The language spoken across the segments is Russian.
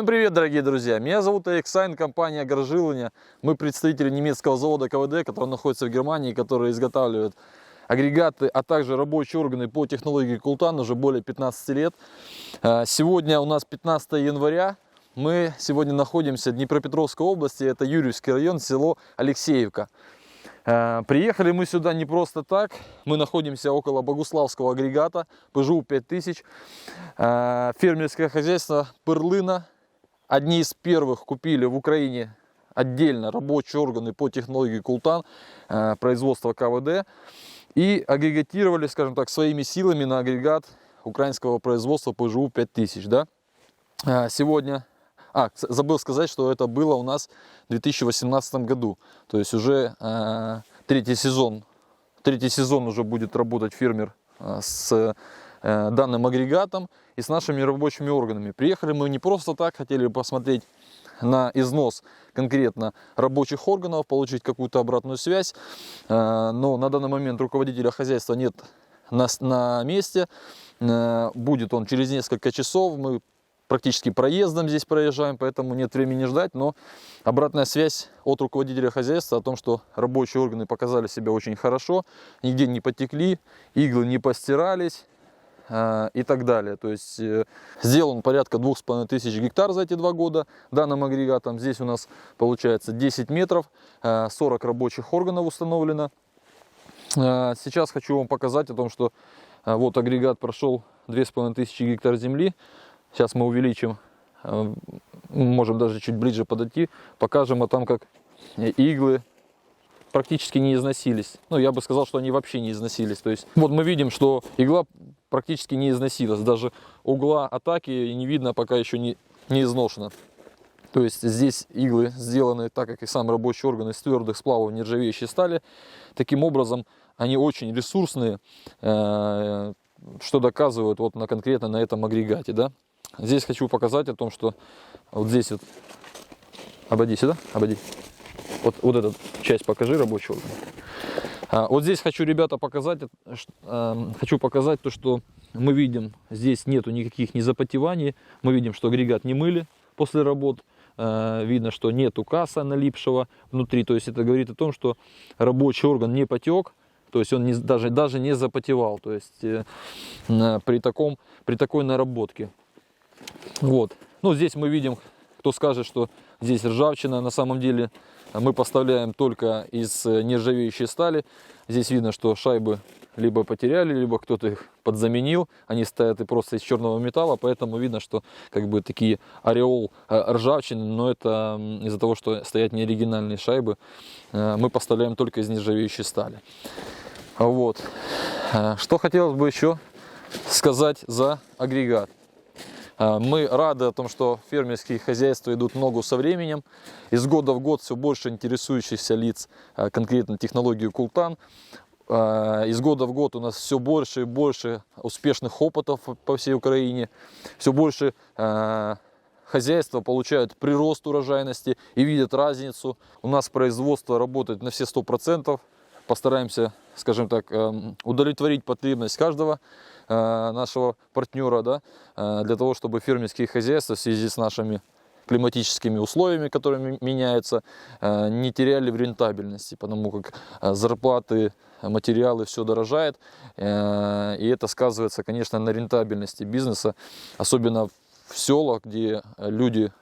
Всем привет, дорогие друзья! Меня зовут Алексайн, компания Горжилыня. Мы представители немецкого завода КВД, который находится в Германии, который изготавливает агрегаты, а также рабочие органы по технологии Култан уже более 15 лет. А, Сегодня у нас 15 января. Мы сегодня находимся в Днепропетровской области, это Юрьевский район, село Алексеевка. Э, Приехали мы сюда не просто так. Мы находимся около Богуславского агрегата ПЖУ 5000. Э, Фермерское хозяйство Пырлына. Одни из первых купили в Украине отдельно рабочие органы по технологии Култан, э, производства КВД. И агрегатировали, скажем так, своими силами на агрегат украинского производства ПЖУ 5000. Да? Э, Сегодня а, забыл сказать, что это было у нас в 2018 году. То есть уже э, третий сезон. Третий сезон уже будет работать фермер с данным агрегатом и с нашими рабочими органами. Приехали мы не просто так, хотели посмотреть на износ конкретно рабочих органов, получить какую-то обратную связь. Э, Но на данный момент руководителя хозяйства нет на, на месте. Э, Будет он через несколько часов. Мы практически проездом здесь проезжаем, поэтому нет времени ждать, но обратная связь от руководителя хозяйства о том, что рабочие органы показали себя очень хорошо, нигде не потекли, иглы не постирались э, и так далее. То есть э, сделан порядка двух с половиной тысяч гектар за эти два года данным агрегатом. Здесь у нас получается 10 метров, э, 40 рабочих органов установлено. Э, Сейчас хочу вам показать о том, что вот агрегат прошел 2500 гектар земли. Сейчас мы увеличим, можем даже чуть ближе подойти, покажем, а там как иглы практически не износились. Ну, я бы сказал, что они вообще не износились. То есть, вот мы видим, что игла практически не износилась. Даже угла атаки не видно, пока еще не, не изношена. То есть здесь иглы сделаны так, как и сам рабочий орган из твердых сплавов нержавеющей стали. Таким образом, они очень ресурсные, э, что доказывают вот на, конкретно на этом агрегате. Да? Здесь хочу показать о том, что вот здесь вот, обойди сюда, обойди. Вот, вот эту часть покажи рабочего органа. А, Вот здесь хочу, ребята, показать, э, эм, хочу показать то, что мы видим, здесь нету никаких незапотеваний, мы видим, что агрегат не мыли после работ, Э, видно, что нету касса налипшего внутри, то есть это говорит о том, что рабочий орган не потек, то есть он не, даже, даже не запотевал, то есть э, э, при, таком, при такой наработке. Вот. Ну, здесь мы видим, кто скажет, что здесь ржавчина. На самом деле мы поставляем только из э, нержавеющей стали. Здесь видно, что шайбы либо потеряли, либо кто-то их подзаменил. Они стоят и просто из черного металла, поэтому видно, что как бы такие ореол э, ржавчины, но это из-за того, что стоят не оригинальные шайбы, э, мы поставляем только из нержавеющей стали. Вот. Что хотелось бы еще сказать за агрегат. А, Мы рады о том, что фермерские хозяйства идут ногу со временем. Из года в год все больше интересующихся лиц а, конкретно технологией Култан. А, Из года в год у нас все больше и больше успешных опытов по всей Украине. Все больше хозяйства получают прирост урожайности и видят разницу. У нас производство работает на все 100%. Постараемся, скажем так, эм, удовлетворить потребность каждого э, нашего партнера, да, э, для того, чтобы фермерские хозяйства в связи с нашими климатическими условиями, которые ме- меняются, э, не теряли в рентабельности, потому как зарплаты, материалы, все дорожает, и это сказывается, конечно, на рентабельности бизнеса, особенно в селах, где люди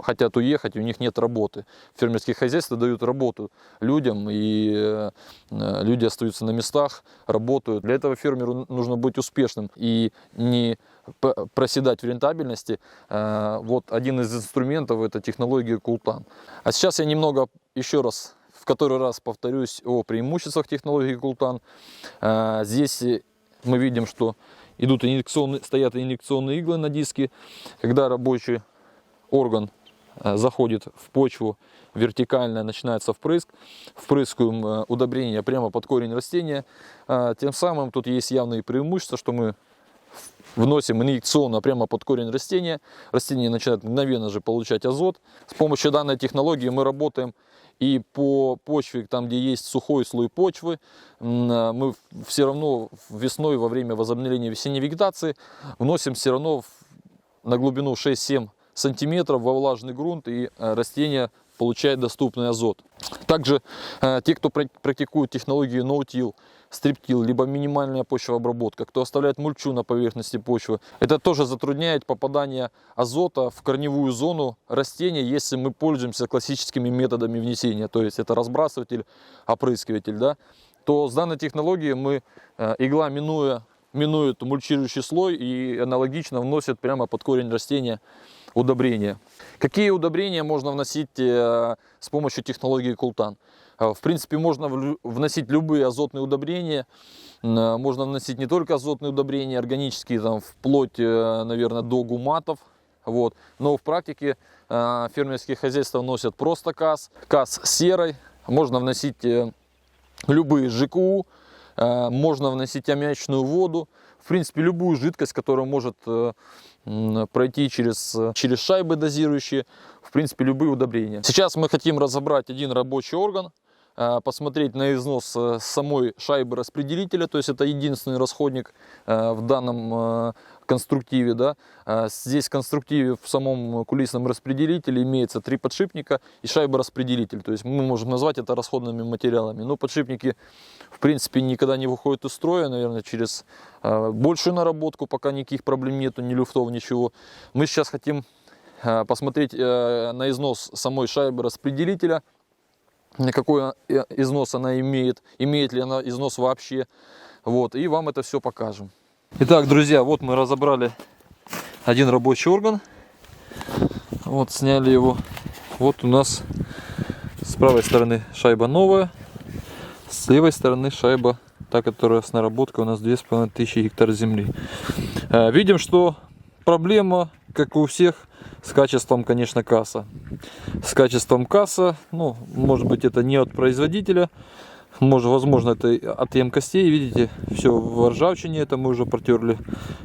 хотят уехать, у них нет работы. Фермерские хозяйства дают работу людям, и э, э, люди остаются на местах, работают. Для этого фермеру нужно быть успешным и не проседать в рентабельности. Э, Вот один из инструментов это технология Култан. А сейчас я немного еще раз в который раз повторюсь о преимуществах технологии Култан. Здесь мы видим, что идут инъекционные, стоят инъекционные иглы на диске, когда рабочий орган заходит в почву вертикально, начинается впрыск, впрыскиваем э, удобрения прямо под корень растения. А, Тем самым тут есть явные преимущества, что мы вносим инъекционно прямо под корень растения. Растение начинает мгновенно же получать азот. С помощью данной технологии мы работаем и по почве, там где есть сухой слой почвы, а, мы все равно весной во время возобновления весенней вегетации вносим все равно на глубину 6-7 сантиметров во влажный грунт и э, растение получает доступный азот. Также э, те, кто практикует технологию no-till, стриптил, либо минимальная почвообработка, кто оставляет мульчу на поверхности почвы. Это тоже затрудняет попадание азота в корневую зону растения, если мы пользуемся классическими методами внесения, то есть это разбрасыватель, опрыскиватель, да, то с данной технологией мы, э, игла минуя, минует мульчирующий слой и аналогично вносит прямо под корень растения удобрения. Какие удобрения можно вносить э, с помощью технологии Култан? Э, в принципе, можно вносить любые азотные удобрения. Э, можно вносить не только азотные удобрения, органические, там, вплоть, наверное, до гуматов. Вот. Но в практике фермерские хозяйства вносят просто каз, каз серой. Можно вносить любые ЖКУ, можно вносить аммиачную воду. В принципе, любую жидкость, которая может пройти через, через шайбы дозирующие, в принципе, любые удобрения. Сейчас мы хотим разобрать один рабочий орган, э, посмотреть на износ э, самой шайбы распределителя, то есть это единственный расходник э, в данном конструктиве. Да. Здесь в конструктиве в самом кулисном распределителе имеется три подшипника и шайба-распределитель. То есть мы можем назвать это расходными материалами. Но подшипники в принципе никогда не выходят из строя, наверное, через большую наработку, пока никаких проблем нету, ни люфтов, ничего. Мы сейчас хотим посмотреть на износ самой шайбы распределителя, какой износ она имеет, имеет ли она износ вообще. Вот, и вам это все покажем. Итак, друзья, вот мы разобрали один рабочий орган. Вот, сняли его. Вот у нас с правой стороны шайба новая, с левой стороны шайба, та, которая с наработкой у нас 2500 гектар земли. Э, видим, что проблема, как у всех, с качеством, конечно, касса. С качеством касса, ну, может быть, это не от производителя, может, возможно, это от емкостей. Видите, все в ржавчине. Это мы уже протерли.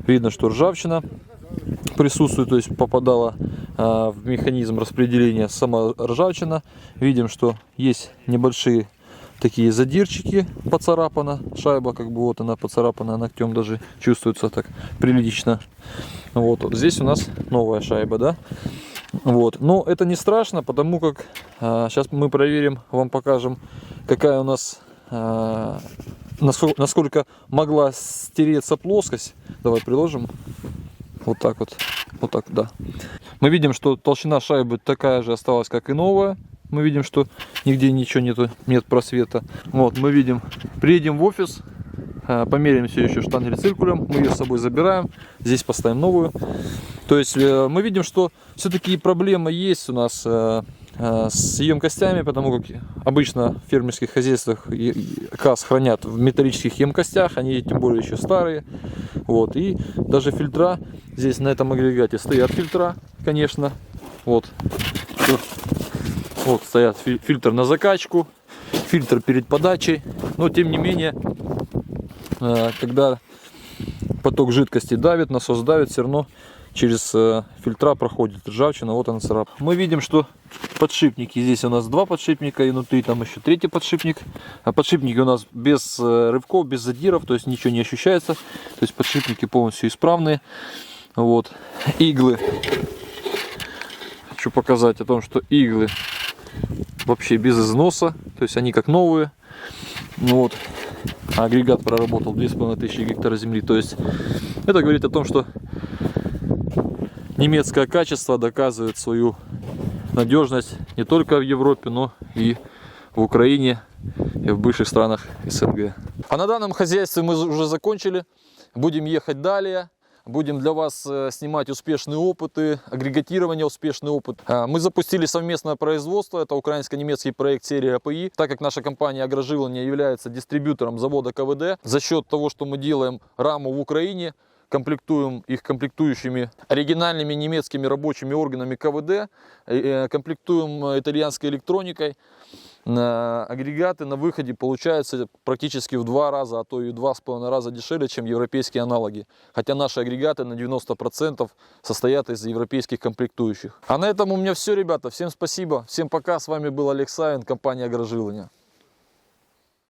Видно, что ржавчина присутствует, то есть попадала а, в механизм распределения сама ржавчина. Видим, что есть небольшие такие задирчики поцарапана шайба как бы вот она поцарапана ногтем даже чувствуется так прилично вот, здесь у нас новая шайба да вот но это не страшно потому как а, сейчас мы проверим вам покажем какая у нас а, насколько, насколько могла стереться плоскость. Давай приложим. Вот так вот. Вот так, да. Мы видим, что толщина шайбы такая же осталась, как и новая. Мы видим, что нигде ничего нету, нет просвета. Вот, мы видим, приедем в офис, а, померяем все еще штангель циркулем, мы ее с собой забираем, здесь поставим новую. То есть э, мы видим, что все-таки проблема есть у нас э, Э, с емкостями, потому как обычно в фермерских хозяйствах каз хранят в металлических емкостях, они тем более еще старые. Вот, и даже фильтра, здесь на этом агрегате стоят фильтра, конечно. Вот, вот стоят фильтр на закачку, фильтр перед подачей. Но тем не менее, э, когда поток жидкости давит, насос давит, все равно через э, фильтра проходит ржавчина, вот она царап. Мы видим, что подшипники, здесь у нас два подшипника и внутри там еще третий подшипник. А подшипники у нас без э, рывков, без задиров, то есть ничего не ощущается. То есть подшипники полностью исправные. Вот. Иглы. Хочу показать о том, что иглы вообще без износа, то есть они как новые. Вот. Агрегат проработал 2500 гектара земли. То есть это говорит о том, что немецкое качество доказывает свою надежность не только в Европе, но и в Украине и в бывших странах СНГ. А на данном хозяйстве мы уже закончили. Будем ехать далее. Будем для вас э, снимать успешные опыты, агрегатирование успешный опыт. А, мы запустили совместное производство, это украинско-немецкий проект серии АПИ. Так как наша компания Агроживление является дистрибьютором завода КВД, за счет того, что мы делаем раму в Украине, комплектуем их комплектующими оригинальными немецкими рабочими органами КВД, э, э, комплектуем итальянской электроникой. Агрегаты на выходе получаются практически в два раза, а то и два с половиной раза дешевле, чем европейские аналоги. Хотя наши агрегаты на 90% состоят из европейских комплектующих. А на этом у меня все, ребята. Всем спасибо, всем пока. С вами был Олег компания Агрожилование.